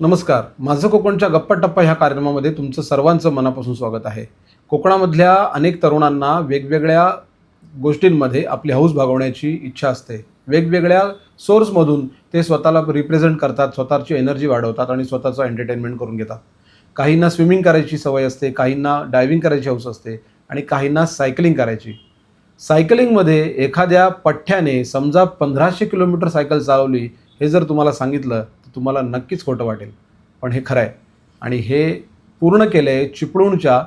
नमस्कार. माझं कोकणच्या गप्पा टप्पा ह्या कार्यक्रमामध्ये तुमचं सर्वांचं मनापासून स्वागत आहे. कोकणामधल्या अनेक तरुणांना वेगवेगळ्या गोष्टींमध्ये आपली हौस भागवण्याची इच्छा असते. वेगवेगळ्या सोर्समधून ते स्वतःला रिप्रेझेंट करतात स्वतःची एनर्जी वाढवतात आणि स्वतःचं एंटरटेनमेंट करून घेतात. काहींना स्विमिंग करायची सवय असते काहींना डायव्हिंग करायची हौस असते आणि काहींना सायकलिंग करायची. सायकलिंगमध्ये एखाद्या पठ्ठ्याने समजा पंधराशे किलोमीटर सायकल चालवली हे जर तुम्हाला सांगितलं तुम्हाला नक्कीच खोटं वाटेल. पण हे खरं आहे आणि हे पूर्ण केलं आहे चिपळूणच्या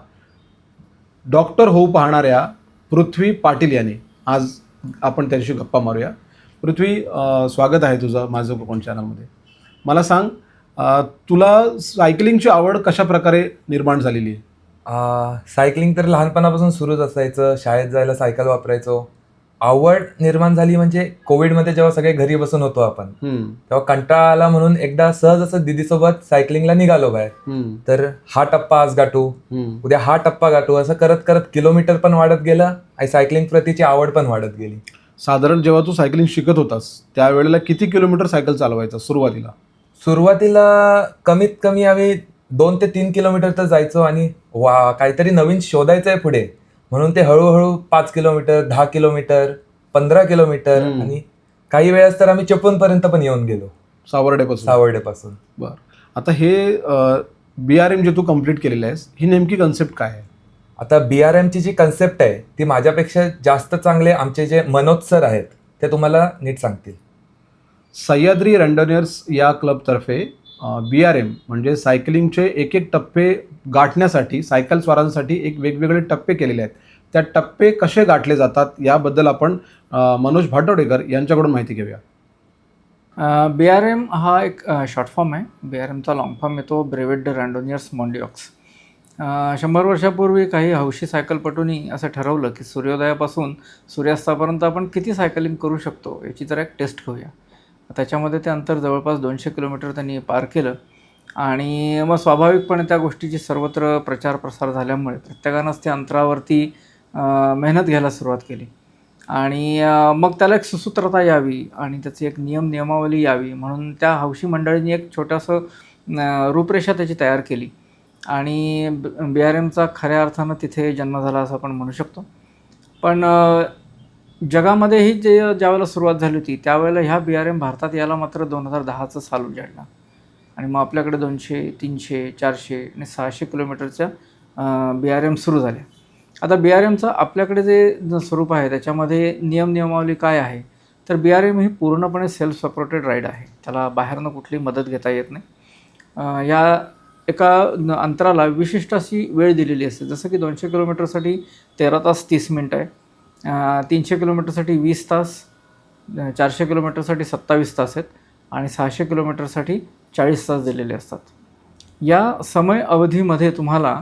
डॉक्टर होऊ पाहणाऱ्या पृथ्वी पाटील यांनी. आज आपण त्यांशी गप्पा मारूया. पृथ्वी स्वागत आहे तुझं माझं कोकण चॅनलमध्ये मला सांग तुला सायकलिंगची आवड कशा प्रकारे निर्माण झालेली आहे? सायकलिंग तर लहानपणापासून सुरूच असायचं. शाळेत जायला सायकल वापरायचो. आवड निर्माण झाली म्हणजे कोविडमध्ये जेव्हा सगळे घरी बसून होतो आपण तेव्हा कंटाळा आला म्हणून एकदा सहज असं दीदीसोबत सायकलिंगला निघालो बाहेर. तर हा टप्पा आज गाठू. उद्या हा टप्पा गाठू असं करत करत किलोमीटर पण वाढत गेलं आणि सायकलिंग प्रतीची आवड पण वाढत गेली. साधारण जेव्हा तू सायकलिंग शिकत होतास त्यावेळेला किती किलोमीटर सायकल चालवायचा सुरुवातीला? सुरुवातीला कमीत कमी आम्ही दोन ते तीन किलोमीटर तर जायचो आणि वा काहीतरी नवीन शोधायचं आहे पुढे. म्हणून ते हळूहळू पाच किलोमीटर दहा किलोमीटर पंधरा किलोमीटर हम्म. आणि काही वेळेस तर आम्ही पर्यंत पण येऊन गेलो. सावर्डेपासून. सावर्डेपासून. बर. आता हे बी आर एम जे तू कंप्लीट केलेलं आहेस ही नेमकी कन्सेप्ट काय आहे? आता बी आर एमची जी कन्सेप्ट आहे ती माझ्यापेक्षा जास्त चांगले आमचे जे मनोज सर आहेत ते तुम्हाला नीट सांगतील. सह्याद्री रँडनियर्स या क्लबतर्फे बी आर एम म्हणजे सायकलिंगचे एक एक टप्पे गाठण्यासाठी सायकल स्वारांसाठी एक वेगवेगळे टप्पे केलेले आहेत. त्या टप्पे कसे गाठले जातात याबद्दल आपण मनोज भाटवडेकर यांच्याकडून माहिती घेऊया. बी आर एम हा एक शॉर्ट फॉर्म आहे. बी आर एमचा लॉंग फॉर्म येतो ब्रेवेड रँडोनियर्स मॉन्डिऑक्स शंभर वर्षापूर्वी काही हौशी सायकलपटूंनी असं ठरवलं की सूर्योदयापासून सूर्यास्तापर्यंत आपण किती सायकलिंग करू शकतो याची जरा एक टेस्ट घेऊया. त्याच्यामध्ये ते अंतर जवळपास दोनशे किलोमीटर त्यांनी पार केलं. आणि मग स्वाभाविकपणे त्या गोष्टीची सर्वत्र प्रचार प्रसार झाल्यामुळे प्रत्येकानंच त्या अंतरावरती मेहनत घ्यायला सुरुवात केली. आणि मग त्याला एक सुसूत्रता यावी आणि त्याची एक नियम नियमावली यावी म्हणून त्या हौशी मंडळींनी एक छोटंसं रूपरेषा त्याची तयार केली. आणि बी आर एमचा खऱ्या अर्थानं तिथे जन्म झाला असं आपण म्हणू शकतो. पण जगामध्येही जे ज्यावेळेला सुरुवात झाली होती त्यावेळेला ह्या बी आर एम भारतात यायला मात्र दोन हजार दहाचं साल उजाडला. आणि मग आपल्याकडे दोनशे तीनशे चारशे आणि सहाशे किलोमीटरच्या बी आर एम सुरू झाल्या. आता बी आर एमचं आपल्याकडे जे स्वरूप आहे त्याच्यामध्ये नियम नियमावली काय आहे? तर बी आर एम ही पूर्णपणे सेल्फ सपोर्टेड राईड आहे. त्याला बाहेरनं कुठली मदत घेता येत नाही. या एका न- अंतराला विशिष्ट अशी वेळ दिलेली असते. जसं की दोनशे किलोमीटरसाठी तेरा तास तीस मिनटं आहे. तीनशे किलोमीटरसाठी वीस तास चारशे किलोमीटरसाठी सत्तावीस तास आहेत. आणि सहाशे किलोमीटरसाठी चाळीस तास दिलेले असतात. या समय अवधीमध्ये तुम्हाला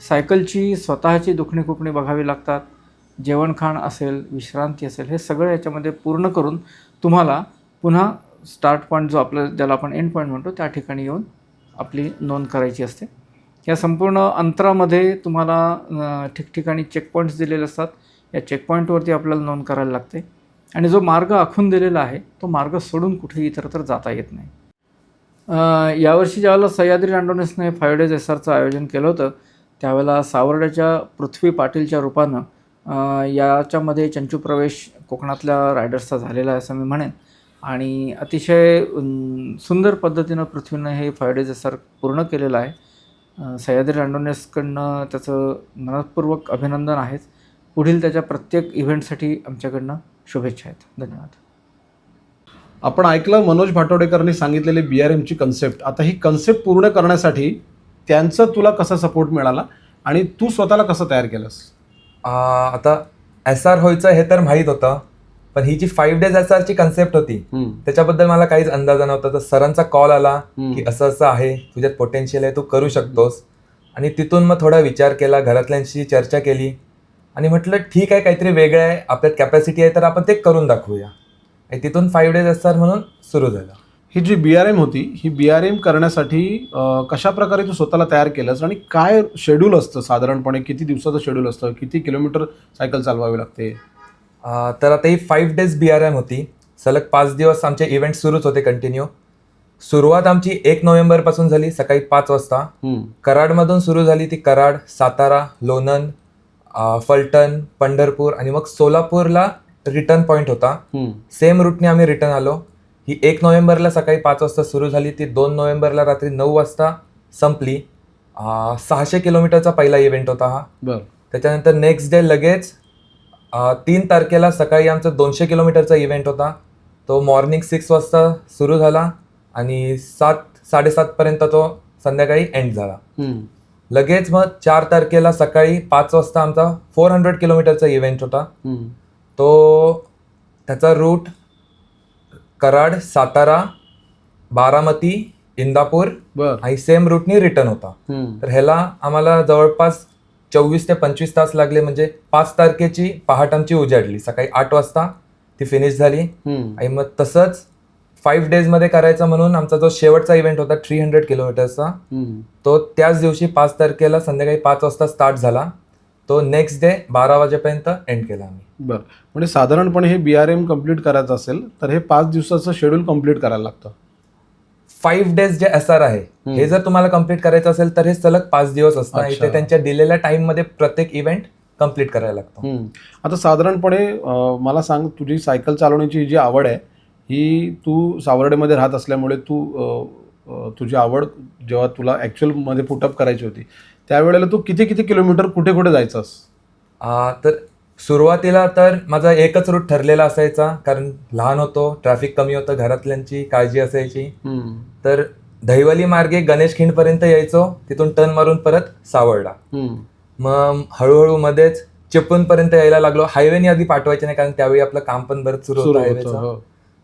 सायकलची स्वतःची दुखणी खुपणी बघावी लागतात जेवणखाण असेल विश्रांती असेल हे सगळं याच्यामध्ये पूर्ण करून तुम्हाला पुन्हा स्टार्ट पॉईंट जो आपलं ज्याला आपण एंड पॉईंट म्हणतो त्या ठिकाणी येऊन आपली नोंद करायची असते. या संपूर्ण अंतरामध्ये तुम्हाला ठिकठिकाणी चेकपॉईंट्स दिलेले असतात. या चेकपॉईंटवरती आपल्याला नोंद करायला लागते. आणि जो मार्ग आखून दिलेला आहे तो मार्ग सोडून कुठेही इतरत्र जाता येत नाही. यावर्षी ज्यावेळेला सह्याद्री रांडोनेसने फायव्ह डेज एस आरचं आयोजन केलं होतं त्यावेळेला सावर्ड्याच्या पृथ्वी पाटीलच्या रूपानं याच्यामध्ये चंचू प्रवेश कोकणातल्या रायडर्सचा झालेला आहे असं मी म्हणेन. आणि अतिशय सुंदर पद्धतीनं पृथ्वीनं हे फायव्ह डेज एस आर पूर्ण केलेलं आहे. सह्याद्री रांडोनेसकडनं त्याचं मनपूर्वक अभिनंदन आहेच. पुढील त्याच्या प्रत्येक इव्हेंटसाठी आमच्याकडनं शुभेच्छा आहेत. धन्यवाद. आपण ऐकलं मनोज भाटवडेकरांनी सांगितलेली बी आर एमची कन्सेप्ट आता ही कन्सेप्ट पूर्ण करण्यासाठी त्यांचं तुला कसा सपोर्ट मिळाला आणि तू स्वतःला कसं तयार केलंस? आता एस आर व्हायचं हे तर माहीत होतं पण ही जी फाईव्ह डेज एस आरची कन्सेप्ट होती त्याच्याबद्दल मला काहीच अंदाजा नव्हता. तर सरांचा कॉल आला. की असं असं आहे तुझ्यात पोटेन्शियल आहे तू करू शकतोस. आणि तिथून मग थोडा विचार केला घरातल्यांशी चर्चा केली. आणि म्हटलं ठीक आहे काहीतरी वेगळं आहे आपल्यात कॅपॅसिटी आहे तर आपण ते करून दाखवूया. आणि तिथून फाईव्ह डेज असतात म्हणून सुरू झालं. ही जी बी आर एम होती ही बी आर एम करण्यासाठी कशा प्रकारे तू स्वतःला तयार केलंस आणि काय शेड्यूल असतं साधारणपणे? किती दिवसाचं शेड्यूल असतं? किती किलोमीटर सायकल चालवावी लागते? तर आता ही five days B R M होती. सलग पाच दिवस आमचे इव्हेंट सुरूच होते कंटिन्यू सुरुवात आमची एक नोव्हेंबरपासून झाली सकाळी पाच वाजता. कराडमधून सुरू झाली ती कराड सातारा लोणंद फलटण पंढरपूर आणि मग सोलापूरला रिटर्न पॉईंट होता. सेम रूटने आम्ही रिटर्न आलो. ही एक नोव्हेंबरला सकाळी पाच वाजता सुरू झाली. ती दोन नोव्हेंबरला रात्री नऊ वाजता संपली. सहाशे किलोमीटरचा पहिला इव्हेंट होता हा. त्याच्यानंतर नेक्स्ट डे लगेच तीन तारखेला सकाळी आमचा दोनशे किलोमीटरचा इव्हेंट होता. तो मॉर्निंग सिक्स वाजता सुरू झाला आणि सात साडेसातपर्यंत तो संध्याकाळी एंड झाला. लगेच मग चार तारखेला सकाळी पाच वाजता आमचा फोर हंड्रेड किलोमीटरचा इव्हेंट होता. तो त्याचा रूट कराड सातारा बारामती इंदापूर बर आणि सेम रूटनी रिटर्न होता हम्म. तर ह्याला आम्हाला जवळपास चोवीस ते पंचवीस तास लागले म्हणजे पाच तारखेची पहाट आमची उजाडली सकाळी आठ वाजता ती फिनिश झाली हम्म. आणि मग तसंच फाईव्ह डेजमध्ये करायचा म्हणून आमचा जो शेवटचा इव्हेंट होता थ्री हंड्रेड किलोमीटरचा हम्म. तो त्याच दिवशी पाच तारखेला संध्याकाळी पाच वाजता स्टार्ट झाला तो नेक्स्ट डे बारा वाजेपर्यंत एंड केला आम्ही. बर. म्हणजे साधारणपणे हे बी आर एम कंप्लीट करायचं असेल तर हे पाच दिवसाचं शेड्यूल कंप्लीट करायला लागतं. फाईव्ह डेज जे एस आर आहे हे जर तुम्हाला कंप्लीट करायचं असेल तर हे सलग पाच दिवस असतं. अच्छा. इथे त्यांच्या दिलेल्या टाइममध्ये प्रत्येक इव्हेंट कंप्लीट करायला लागतो. आता साधारणपणे मला सांग तुझी सायकल चालवण्याची जी आवड आहे ही तू सावर्डेमध्ये राहत असल्यामुळे तू तुझी आवड जेव्हा तुला ॲक्च्युअलमध्ये पुटअप करायची होती त्यावेळेला तू किती किती किलोमीटर कुठे कुठे जायचंस आ, तर सुरुवातीला तर माझा एकच रूट ठरलेला असायचा कारण लहान होतो ट्रॅफिक कमी होतं घरातल्यांची काळजी असायची. तर दहिवली मार्गे गणेश खिंडपर्यंत यायचो तिथून टर्न मारून परत सावळला. मग हळूहळू मध्येच चिपळूणपर्यंत यायला लागलो हायवेने आधी पाठवायचे नाही कारण त्यावेळी आपलं काम पण बरंच सुरू होतं हायवेचं हो.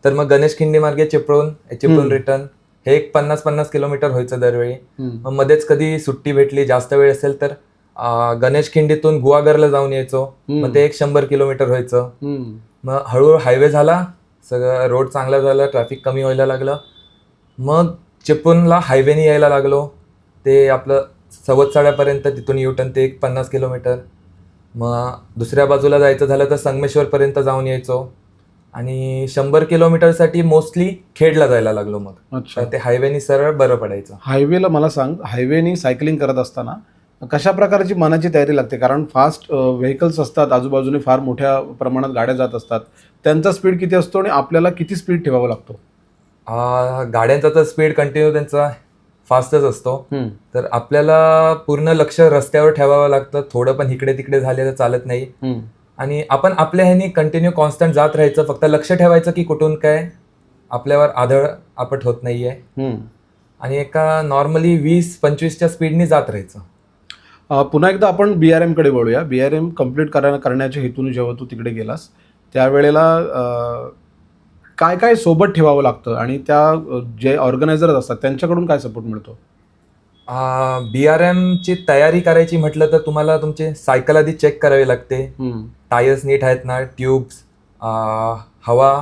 तर मग गणेश खिंडी मार्गे चिपळूण चिपळूण हम्म. रिटर्न हे एक पन्नास पन्नास किलोमीटर व्हायचं दरवेळी. मग मध्येच कधी सुट्टी भेटली जास्त वेळ असेल तर गणेश खिंडीतून गुहागरला जाऊन यायचो. मग ते एक शंभर किलोमीटर व्हायचं. मग हळूहळू हायवे झाला सगळं रोड चांगला झाला ट्रॅफिक कमी व्हायला लागलं. मग चिपळूणला हायवेने यायला लागलो. ते आपलं सवतसाड्यापर्यंत तिथून युटर्न ते एक पन्नास किलोमीटर. मग दुसऱ्या बाजूला जायचं झालं तर संगमेश्वरपर्यंत जाऊन यायचो. आणि शंभर किलोमीटरसाठी मोस्टली खेडला जायला लागलो मग. अच्छा. तर ते हायवेनी सरळ बरं पडायचं. हायवेला मला सांग हायवेनी सायकलिंग करत असताना कशा प्रकारची मनाची तयारी लागते? कारण फास्ट व्हेकल्स असतात आजूबाजूने फार मोठ्या प्रमाणात गाड्या जात असतात. त्यांचा स्पीड किती असतो आणि आपल्याला किती स्पीड ठेवावा लागतो? आ, गाड्यांचा तर स्पीड कंटिन्यू त्यांचा फास्टच असतो. हम्म. तर आपल्याला पूर्ण लक्ष रस्त्यावर ठेवावं लागतं. थोडं पण इकडे तिकडे झाले तर चालत नाही. हम्म. आणि आपण आपल्या ह्यानी कंटिन्यू कॉन्स्टंट जात राहायचं फक्त लक्ष ठेवायचं की कुठून काय? आपल्यावर आढळ आपट होत नाहीये. आणि एका नॉर्मली वीस पंचवीसच्या स्पीडनी जात राहायचं. पुन्हा एकदा आपण बी आर एमकडे वळूया. बी आर एम कंप्लीट करा करण्याच्या हेतून जेव्हा तू तिकडे गेलास त्यावेळेला काय काय सोबत ठेवावं लागतं? आणि त्या जे ऑर्गनायझर असतात त्यांच्याकडून काय सपोर्ट मिळतो? बी आर एमची तयारी करायची म्हटलं तर तुम्हाला तुमचे सायकल आधी चेक करावी लागते. टायर्स नीट आहेत ना ट्यूब्स हवा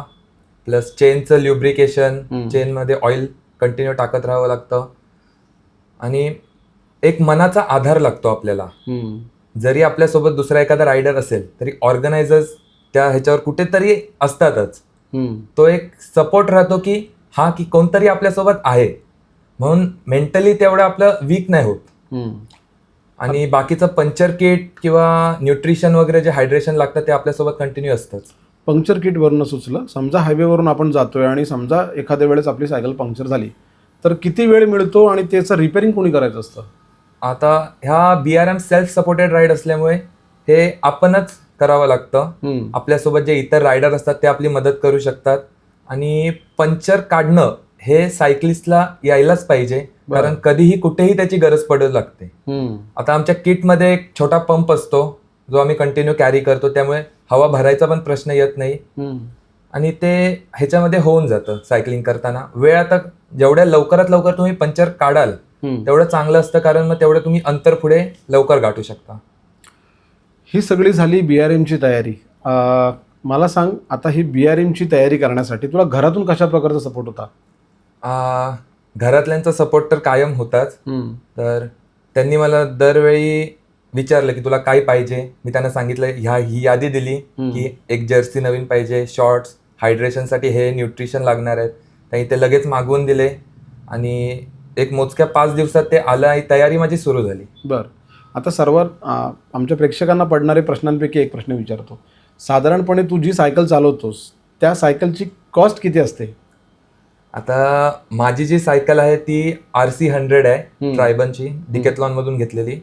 प्लस चेनचं ल्युब्रिकेशन. चेनमध्ये ऑइल कंटिन्यू टाकत राहावं लागतं आणि एक मनाचा आधार लागतो आपल्याला. जरी आपल्यासोबत दुसरा एखादा रायडर असेल तरी ऑर्गनायझर्स त्या ह्याच्यावर कुठेतरी असतातच. तो एक सपोर्ट राहतो की हा की कोणतरी आपल्यासोबत आहे म्हणून मेंटली तेवढं आपलं वीक नाही होत. आणि बाकीचं पंचर किट किंवा न्यूट्रिशन वगैरे जे हायड्रेशन लागतं ते आपल्यासोबत कंटिन्यू असतंच. पंक्चर किटवरनं सुचलं. समजा हायवेवरून आपण जातोय आणि समजा एखाद्या वेळेस आपली सायकल पंक्चर झाली तर किती वेळ मिळतो आणि त्याचं रिपेअरिंग कोणी करायचं असतं? आता ह्या B R M self supported ride असल्यामुळे हे आपणच करावं लागतं. आपल्यासोबत जे इतर रायडर असतात ते आपली मदत करू शकतात. आणि पंक्चर काढणं हे सायकलिस्टला यायलाच पाहिजे. कारण कधीही कुठेही त्याची गरज पडू लागते. आता आमच्या किटमध्ये एक छोटा पंप असतो जो आम्ही कंटिन्यू कॅरी करतो. त्यामुळे हवा भरायचा पण प्रश्न येत नाही. आणि ते ह्याच्यामध्ये होऊन जातं सायकलिंग करताना. वेळ आता जेवढ्या लवकरात लवकर तुम्ही पंक्चर काढाल. तेवढं चांगलं असतं. कारण मग तेवढं तुम्ही अंतर पुढे लवकर गाठू शकता. ही सगळी झाली बी आर एमची तयारी. मला सांग आता ही बी आर एमची तयारी करण्यासाठी तुला घरातून कशा प्रकारचा सपोर्ट होता? घरातल्यांचा सपोर्ट तर कायम होताच. तर त्यांनी मला दरवेळी विचारलं की तुला काय पाहिजे? मी त्यांना सांगितलं ह्या ही यादी दिली. की एक जर्सी नवीन पाहिजे शॉर्ट्स हायड्रेशनसाठी हे न्यूट्रिशन लागणार आहेत. त्यांनी ते लगेच मागवून दिले आणि एक मोजक्या पाच दिवसात ते आलं आणि तयारी माझी सुरू झाली. बरं. आता सर्व आमच्या प्रेक्षकांना पडणारे प्रश्नांपैकी एक प्रश्न विचारतो. साधारणपणे तू जी सायकल चालवतोस त्या सायकलची कॉस्ट किती असते? आता माझी जी सायकल आहे ती आर सी हंड्रेड आहे. ट्रायबनची डिकेथलॉन मधून घेतलेली.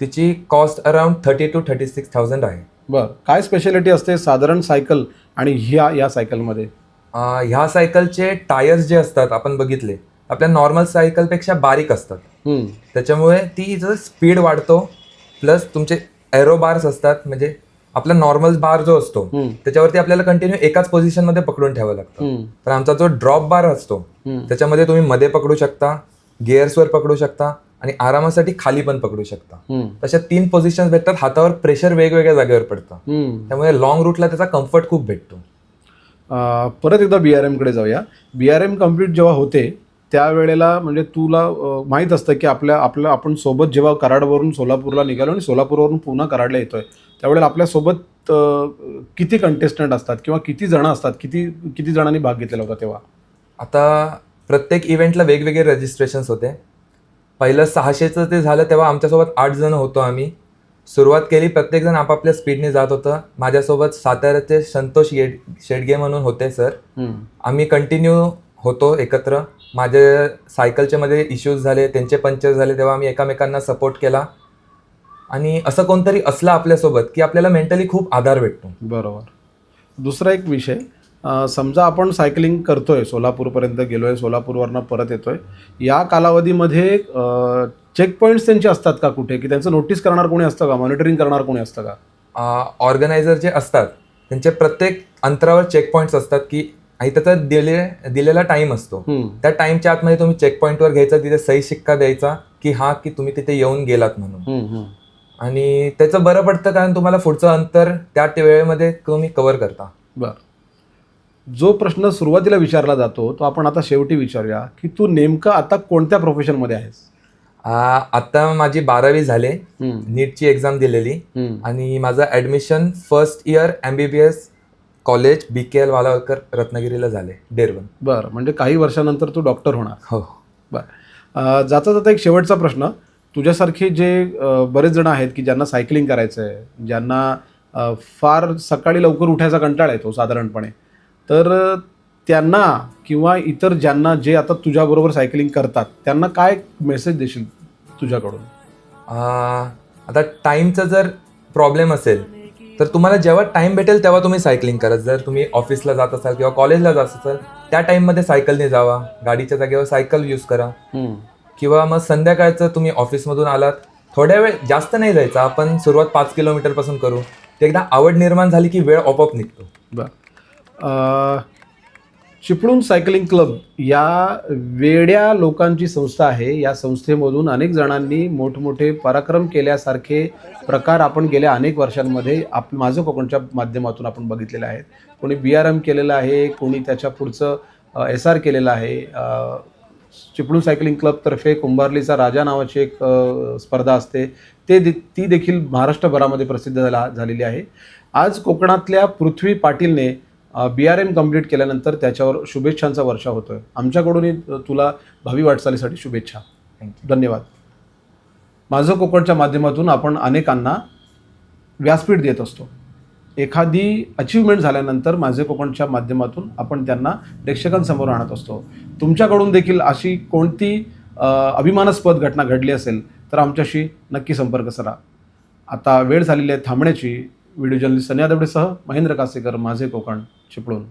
तिची cost around thirty two thirty six thousand आहे. बरं. काय स्पेशालिटी असते साधारण सायकल आणि ह्या या सायकलमध्ये? ह्या सायकलचे टायर्स जे असतात आपण बघितले आपल्या नॉर्मल सायकलपेक्षा बारीक असतात. त्याच्यामुळे ती जर स्पीड वाढतो प्लस तुमचे एरो बार्स असतात म्हणजे आपला नॉर्मल बार जो असतो त्याच्यावरती आपल्याला कंटिन्यू एकाच पोझिशनमध्ये पकडून ठेवावं लागतं. पण आमचा जो ड्रॉप बार असतो. त्याच्यामध्ये तुम्ही मध्ये पकडू शकता गिअर्सवर पकडू शकता आणि आरामासाठी खाली पण पकडू शकता. तशा तीन पोझिशन्स भेटतात हातावर प्रेशर वेगवेगळ्या जागेवर पडतं. त्यामुळे लॉंग रूटला त्याचा कम्फर्ट खूप भेटतो. परत एकदा बी आर एमकडे जाऊया. बी आर एम कंप्लीट जेव्हा होते त्यावेळेला म्हणजे तुला माहीत असतं की आपल्या आपल्या आपण सोबत जेव्हा कराडवरून सोलापूरला निघालो आणि सोलापूरवरून पुन्हा कराडला येतोय. त्यावेळेला आपल्यासोबत किती कंटेस्टंट असतात किंवा किती जण असतात? किती किती जणांनी भाग घेतलेला होता तेव्हा? आता प्रत्येक इव्हेंटला वेगवेगळे रजिस्ट्रेशन्स होते. पहिलं सहाशेचं ते झालं तेव्हा आमच्यासोबत आठ जण होतो आम्ही. सुरुवात केली प्रत्येकजण आपापल्या स्पीडने जात होतं. माझ्यासोबत साताऱ्याचे संतोष येड शेडगे म्हणून होते सर. आम्ही कंटिन्यू होतो एकत्र. माझे सायकलचे मध्ये इश्यूज झाले त्यांचे पंक्चर झाले तेव्हा आम्ही एकमेकांना सपोर्ट केला. आणि असं कोणतरी असलं आपल्यासोबत की आपल्याला मेंटली खूप आधार भेटतो. बरोबर. दुसरा एक विषय समजा आपण सायकलिंग करतोय सोलापूरपर्यंत गेलोय सोलापूरवरनं परत येतोय या कालावधीमध्ये चेक पॉईंट्स त्यांचे असतात का कुठे? की त्यांचं नोटीस करणार कोणी असतं का? मॉनिटरिंग करणार कोणी असतं का? ऑर्गनायझर जे असतात त्यांचे प्रत्येक अंतरावर चेक पॉईंट्स असतात की आणि त्याचा दिले दिलेला टाइम असतो. त्या टाइमच्या आतमध्ये तुम्ही चेक पॉईंटवर घ्यायचा तिथे सही शिक्का द्यायचा की हा की तुम्ही तिथे येऊन गेलात म्हणून. आणि त्याचं बरं पडतं कारण तुम्हाला पुढचं अंतर त्या वेळेमध्ये तुम्ही कव्हर करता. बर. जो प्रश्न सुरुवातीला विचारला जातो तो आपण आता शेवटी विचारूया की तू नेमकं आता कोणत्या प्रोफेशनमध्ये आहेस? आ, आता माझी बारावी झाले नीटची एक्झाम दिलेली. आणि माझं admission first year M B B S college B K L Walawalkar रत्नागिरीला झाले डेरवन बर म्हणजे काही वर्षानंतर तू डॉक्टर होणार. हो. बर. जाता जाता एक शेवटचा प्रश्न. तुझ्यासारखे जे बरेच जण आहेत की ज्यांना सायकलिंग करायचं आहे ज्यांना फार सकाळी लवकर उठायचा कंटाळा येतो साधारणपणे तर त्यांना किंवा इतर ज्यांना जे आता तुझ्याबरोबर सायकलिंग करतात त्यांना काय मेसेज देशील तुझ्याकडून? आ, आता टाईमचा जर प्रॉब्लेम असेल तर तुम्हाला जेव्हा टाइम भेटेल तेव्हा तुम्ही सायकलिंग करा जर तुम्ही ऑफिसला जात असाल किंवा कॉलेजला जात असाल त्या टाईममध्ये सायकलने जावा गाडीच्या जागेवर सायकल यूज करा. किंवा मग संध्याकाळचं तुम्ही ऑफिसमधून आलात थोड्या वेळ जास्त नाही जायचा आपण सुरुवात पाच किलोमीटरपासून करू. ते एकदा आवड निर्माण झाली की वेळ ऑपअप निघतो. बर. चिपळूण सायकलिंग क्लब या वेड्या लोकांची संस्था आहे. या संस्थेमधून अनेक जणांनी मोठमोठे पराक्रम केल्यासारखे प्रकार आपण गेल्या अनेक वर्षांमध्ये आप माझं कोकणच्या माध्यमातून आपण बघितलेले आहेत कोणी बी आर एम केलेलं आहे कोणी त्याच्या पुढचं एस आर केलेलं आहे. चिपळूण सायकलिंग क्लबतर्फे कुंभारलीचा राजा नावाची एक स्पर्धा असते. ते दे ती देखील महाराष्ट्रभरामध्ये प्रसिद्ध झाला झालेली आहे. आज कोकणातल्या पृथ्वी पाटीलने बी आर एम कंप्लीट केल्यानंतर त्याच्यावर शुभेच्छांचा वर्षा होतोय. आमच्याकडूनही अ, तुला भावी वाटचालीसाठी शुभेच्छा. थँक्यू धन्यवाद. माझं कोकणच्या माध्यमातून आपण अनेकांना व्यासपीठ देत असतो. एखादी अचीवमेंट झाल्यानंतर माझे कोकणच्या माध्यमातून आपण त्यांना प्रेक्षकांसमोर आणत असतो. तुमच्याकडून देखील अशी कोणती अभिमानास्पद घटना घडली असेल तर आमच्याशी नक्की संपर्क करा आता वेळ झालेली आहे थांबण्याची. व्हिडिओ जर्नलिस्ट सन्या दबडेसह महेंद्र कासेकर माझे कोकण चिपळूण.